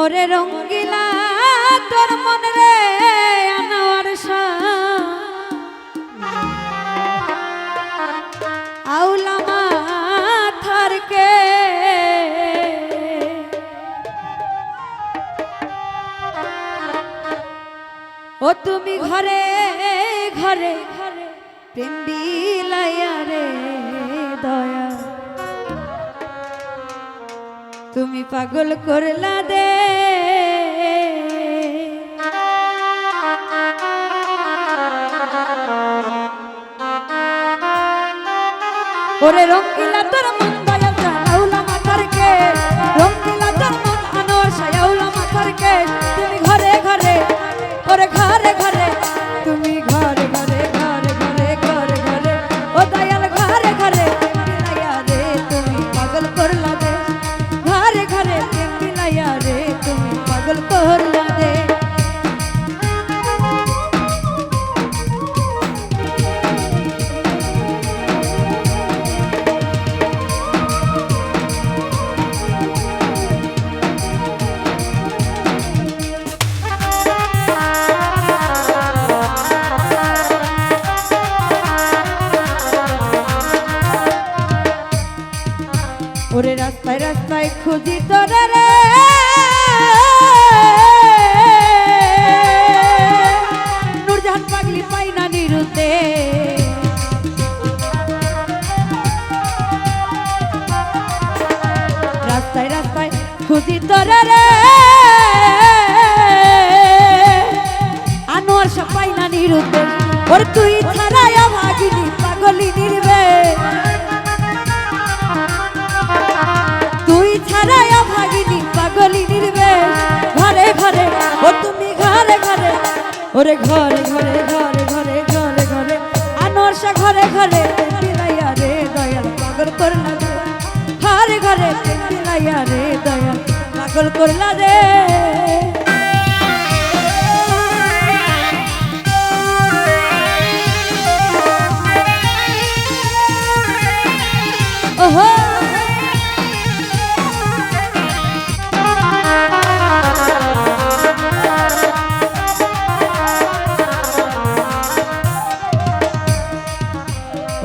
ওরে রঙ্গিলা, তোর মন রে আনোয়ার আউলা মাথারকে ও তুমি ঘরে ঘরে ঘরে, প্রেম বিলাইয়া রে। তুমি পাগল করলা দে। ওরে রঙ্গিলা তোর মন ওরে রাস্তায় রাস্তায় খুঁজি তোরে ওর তুই ছাড়াই ভাগিনি পাগলি নির্বে। তুই ছাড়াই ভাগিনি পাগলি নির্বে। ঘরে ঘরে, ও তুমি ঘরে ঘরে, ওরে ঘরে ঘরে ঘরে ঘরে ঘরে ঘরে আনোরসা ঘরে ঘরে পিলাইয়া রে দয়াল, পাগল করলা রে। ঘরে ঘরে পিলাইয়া রে দয়াল, পাগল করলা রে।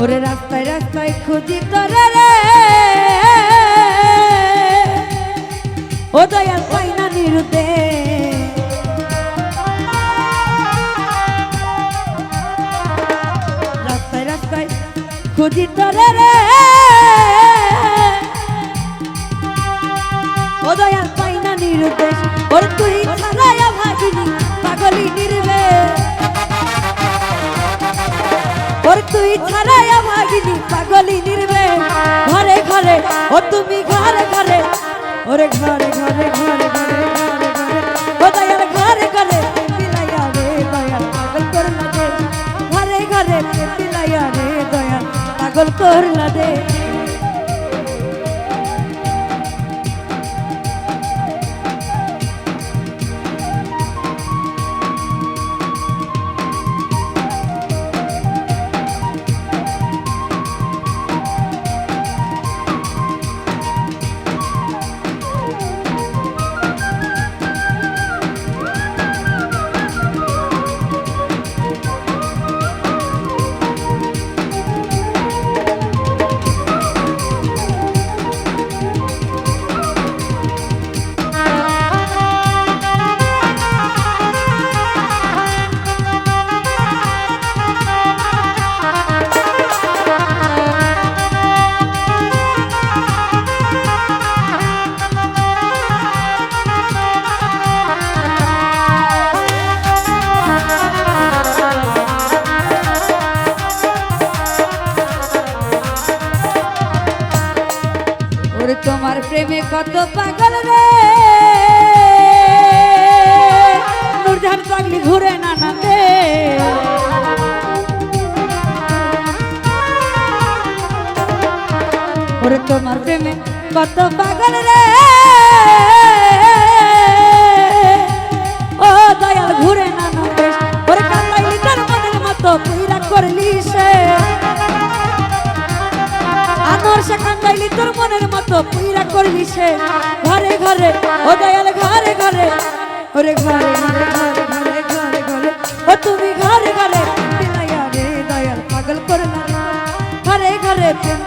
ওরে রাস্তায় রাস্তায় খুঁজি তোরে রে। ও দয়াল পাই না নিরুতে। রাস্তায় রাস্তায় খুঁজি তোরে রে। ও দয়াল পাই না নিরুতে। ওর তুই ছাড়াইয়া ভাগিনি, পাগলি নির্বে। ওর তুই ছাড়াইয়া ভাগিনি পাগলি নির্বে ঘরে ঘরে ও তুমি প্রেমে কত পাগল রে? নুরজাহান পাগলি ঘুরে নানাতে ওরে তোমার প্রেমে কত পাগল রে? পুইরা করবি সে? ঘরে ঘরে, ও দয়াল ঘরে ঘরে। ওরে ঘরে ঘরে ঘরে ঘরে ঘরে ঘরে। ও তুমি ঘরে ঘরে বিলাইয়া রে দয়াল, পাগল করলা লাগে ঘরে ঘরে, প্রেম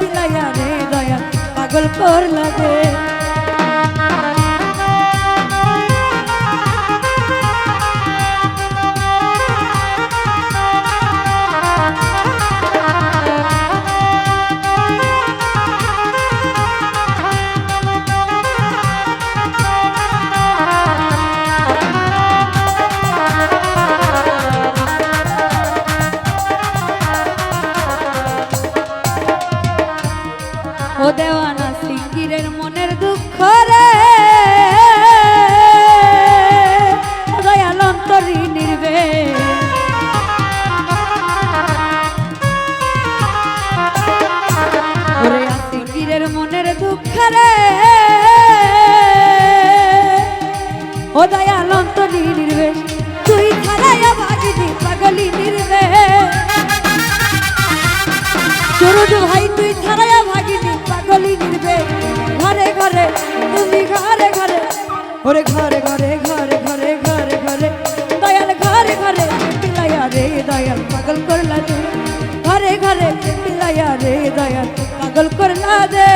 রে দয়াল, পাগল করলা রে। সরুজ ভাই, তুই ছাড়াইয়া ভাগিনি পাগলি নির্বে। ঘরে ঘরে, তুমি ঘরে ঘরে। ওরে ঘরে ঘরে ঘরে ঘরে ঘরে ঘরে। দয়াল ঘরে ঘরে, পিলাইয়া রে দয়াল, পাগল করলা দে ঘরে ঘরে, পিলাইয়া রে দয়াল, পাগল করলা দে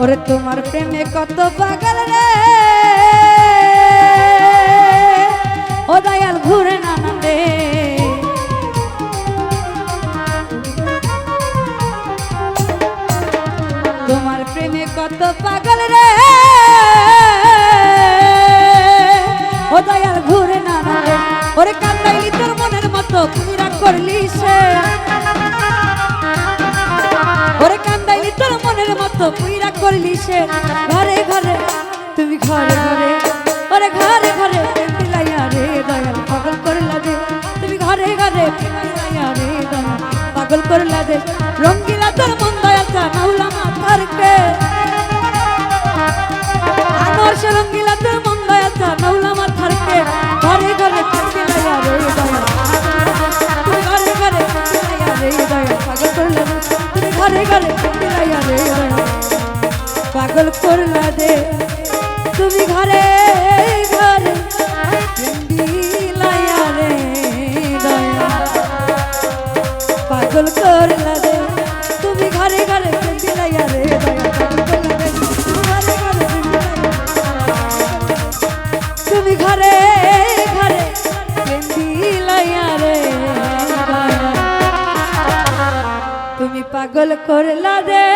ওরে তোমার প্রেমে কত পাগল রে? ও দয়াল ঘুরে না রে তোমার প্রেমে কত পাগল রে? ও দয়াল ঘুরে না রে ওরে কান্দাইলি তোর মনের মতো পুরা করলি সে। ওরে কান্দাইলি তোর মনের মতো পুইরা করলি সে? ঘরে ঘরে। তুমি ঘরে ঘরে। ওরে ঘরে ঘরে। প্রেম রে দয়াল, পাগল করলা দে তুমি ঘরে ঘরে। প্রেম রে দয়াল, পাগল করলা দে রঙ্গিলা তোর মন দয়াল চা মাওলা মাথার কে আমার সে রঙ্গিলা তোর মন দয়াল চা মাওলা মাথার কে ঘরে ঘরে। প্রেম দিলাইয়া রে দয়াল তুমি ঘরে ঘরে। প্রেম রে দয়াল, পাগল করলা তুমি ঘরে ঘরে। পাগল করলা দে। তুমি ঘরে ঘরে রে দয়াল পাগল করলা দে। তুমি ঘরে ঘরে প্রেম রে তুমি ঘরে ঘরে দিলাইয়া রে তুমি পাগল করলা দে।